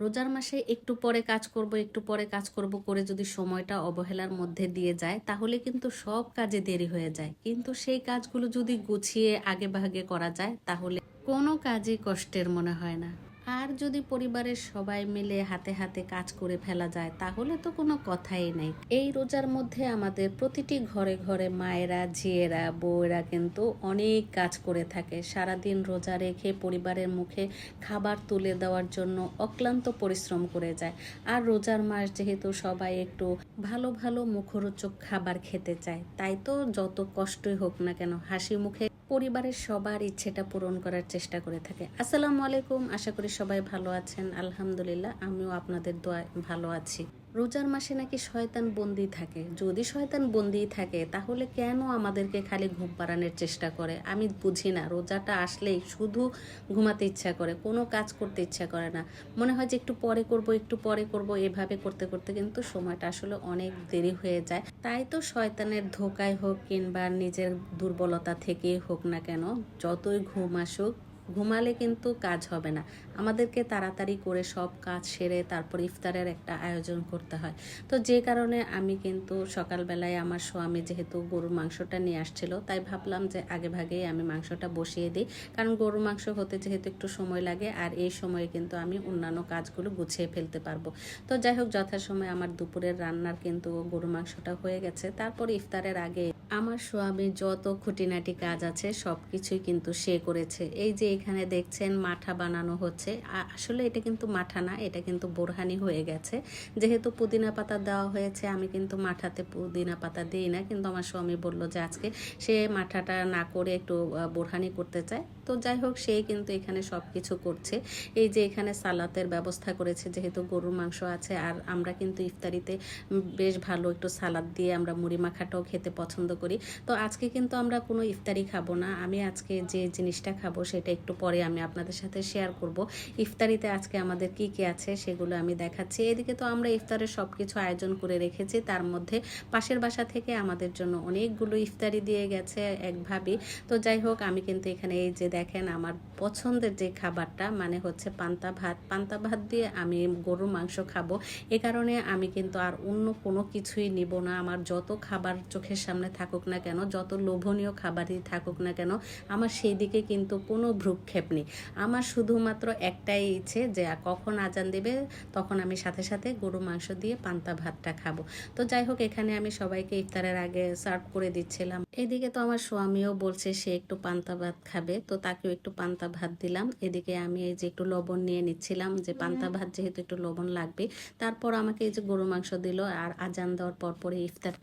রোজার মাসে একটু পরে কাজ করব, একটু পরে কাজ করব করে যদি সময়টা অবহেলার মধ্যে দিয়ে যায়, তাহলে কিন্তু সব কাজে দেরি হয়ে যায়। কিন্তু সেই কাজগুলো যদি গুছিয়ে আগে ভাগে করা যায়, তাহলে কোনো কাজই কষ্টের মনে হয় না। আর যদি পরিবারের সবাই মিলে হাতে হাতে কাজ করে ফেলা যায়, তাহলে তো কোনো কথাই নেই। এই রোজার মধ্যে আমাদের প্রতিটি ঘরে ঘরে মায়েরা, ঝিয়েরা, বউয়েরা কিন্তু অনেক কাজ করে থাকে। সারাদিন রোজা রেখে পরিবারের মুখে খাবার তুলে দেওয়ার জন্য অক্লান্ত পরিশ্রম করে যায়। আর রোজার মাস যেহেতু সবাই একটু ভালো ভালো মুখরোচক খাবার খেতে চায়, তাই তো যত কষ্টই হোক না কেন, হাসি মুখে পরিবারের সবার ইচ্ছেটা পূরণ করার চেষ্টা করে থাকে। আসসালামু আলাইকুম, আশা করি সবাই ভালো আছেন। আলহামদুলিল্লাহ, আমিও আপনাদের দোয়ায় ভালো আছি। রোজার মাসে নাকি শয়তান বন্দি থাকে। যদি শয়তান বন্দি থাকে, তাহলে কেন আমাদেরকে খালি ঘুম পাড়ানোর চেষ্টা করে? আমি বুঝি না, রোজাটা আসলেই শুধু ঘুমাতে ইচ্ছা করে, কোনো কাজ করতে ইচ্ছা করে না। মনে হয় যে একটু পরে করব, একটু পরে করব, এভাবে করতে করতে কিন্তু সময়টা আসলে অনেক দেরি হয়ে যায়। তাই তো শয়তানের ধোকায় হোক কিংবা নিজের দুর্বলতা থেকে হোক না কেন, যতই ঘুম আসুক ঘুমালে কিন্তু কাজ হবে না। আমাদেরকে তাড়াতাড়ি করে সব কাজ সেরে তারপর ইফতারের একটা আয়োজন করতে হয়। তো যে কারণে আমি কিন্তু সকালবেলায় আমার স্বামী যেহেতু গরুর মাংসটা নিয়ে আসছিল, তাই ভাবলাম যে আগে ভাগেই আমি মাংসটা বসিয়ে দিই। কারণ গরুর মাংস হতে যেহেতু একটু সময় লাগে, আর এই সময়ে কিন্তু আমি অন্যান্য কাজগুলো গুছিয়ে ফেলতে পারব। তো যাই হোক, যথাসময়ে আমার দুপুরের রান্নার কিন্তু গরুর মাংসটা হয়ে গেছে। তারপর ইফতারের আগে আমার স্বামী যত খুঁটিনাটি কাজ আছে সব কিছুই কিন্তু সে করেছে। এই যে এখানে দেখছেন, মাঠা বানানো হচ্ছে। আসলে এটা কিন্তু মাঠা না, এটা কিন্তু বোরহানি হয়ে গেছে। যেহেতু পুদিনা পাতা দেওয়া হয়েছে, আমি কিন্তু মাঠাতে পুদিনা পাতা দিই না। কিন্তু আমার স্বামী বলল যে, আজকে সে মাঠাটা না করে একটু বোরহানি করতে চায়। তো যাই হোক, সে কিন্তু এখানে সব কিছু করছে। এই যে এখানে সালাতের ব্যবস্থা করেছে, যেহেতু গরুর মাংস আছে, আর আমরা কিন্তু ইফতারিতে বেশ ভালো একটু সালাদ দিয়ে আমরা মুড়ি মাখাটাও খেতে পছন্দ করি। তো আজকে কিন্তু আমরা কোনো ইফতারি খাব না। আমি আজকে যে জিনিসটা খাব সেটা একটু পরে আমি আপনাদের সাথে শেয়ার করব। ইফতারিতে আজকে আমাদের কি কি আছে সেগুলো আমি দেখাচ্ছি। এদিকে তো আমরা ইফতারের সব কিছু আয়োজন করে রেখেছি। তার মধ্যে পাশের বাসা থেকে আমাদের জন্য অনেকগুলো ইফতারি দিয়ে গেছে এক ভাবি। তো যাই হোক, আমি কিন্তু এখানে এই যে দেখেন আমার পছন্দের যে খাবারটা মানে হচ্ছে পান্তা ভাত। পান্তা ভাত দিয়ে আমি গরুর মাংস খাব। এ কারণে আমি কিন্তু আর অন্য কোনো কিছুই নিব না। আমার যত খাবার চোখের সামনে থাকুক না কেন, যত লোভনীয় খাবারই থাকুক না কেন, আমার সেই দিকে কিন্তু কোনো ভ্রুক্ষেপ নেই। আমার শুধুমাত্র একটাই ইচ্ছে যে কখন আজান দেবে, তখন আমি সাথে সাথে গরু মাংস দিয়ে পান্তা ভাতটা খাব। তো যাই হোক, এখানে আমি সবাইকে ইফতারের আগে সার্ভ করে দিচ্ছিলাম। এদিকে তো আমার স্বামীও বলছে সে একটু পান্তা ভাত খাবে, তো তাকেও একটু পান্তা ভাত দিলাম। এদিকে আমি এই যে একটু লবণ নিয়ে নিচ্ছিলাম যে পান্তা ভাত যেহেতু একটু লবণ লাগবে, তারপর আমাকে এই যে গরু মাংস দিল আর আজান দেওয়ার পর পরে ইফতার